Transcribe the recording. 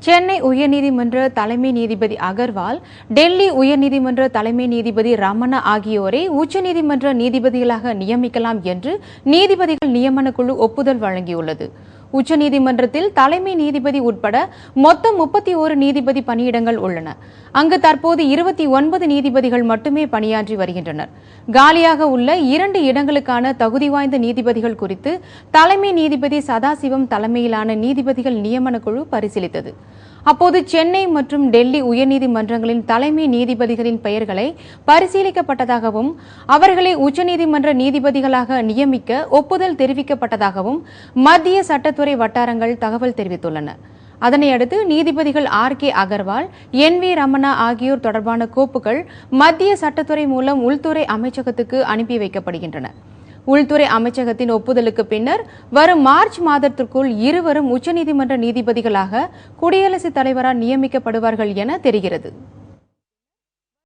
சென்னை உயர்நீதிமன்ற தலைமை நீதிபதி அகர்வால் டெல்லி உயர்நீதிமன்ற தலைமை நீதிபதி ரமணா ஆகியோரை உச்சநீதிமன்ற நீதிபதிகளாக நியமிக்கலாம் என்று நீதிபதிகள் நியமன குழு ஒப்புதல் வழங்கியுள்ளது. உச்சநீதிமன்றத்தில் தலைமை நீதிபதி உட்பட மொத்தம் முப்பத்தி ஓரு நீதிபதி பணியிடங்கள் உள்ளன. அங்கு தற்போது இருபத்தி ஒன்பது நீதிபதிகள் மட்டுமே பணியாற்றி வருகின்றனர். காலியாக உள்ள இரண்டு இடங்களுக்கான தகுதி வாய்ந்த நீதிபதிகள் குறித்து தலைமை நீதிபதி சதாசிவம் தலைமையிலான நீதிபதிகள் நியமன குழு பரிசீலித்தது. அப்போது சென்னை மற்றும் டெல்லி உயர்நீதிமன்றங்களின் தலைமை நீதிபதிகளின் பெயர்களை பரிசீலிக்கப்பட்டதாகவும் அவர்களை உச்சநீதிமன்ற நீதிபதிகளாக நியமிக்க ஒப்புதல் தெரிவிக்கப்பட்டதாகவும் மத்திய சட்ட சட்டத்துறை வட்டாரங்கள் தகவல் தெரிவித்துள்ளன. அதனையடுத்து நீதிபதிகள் R K Agarwal N V Ramana ஆகியோர் தொடர்பான கோப்புகள் மத்திய சட்டத்துறை மூலம் உள்துறை அமைச்சகத்துக்கு அனுப்பி வைக்கப்படுகின்றன. உள்துறை அமைச்சகத்தின் ஒப்புதலுக்கு பின்னர் வரும் மார்ச் மாதத்திற்குள் இருவரும் உச்சநீதிமன்ற நீதிபதிகளாக குடியரசுத் தலைவரால் நியமிக்கப்படுவார்கள் என தெரிகிறது.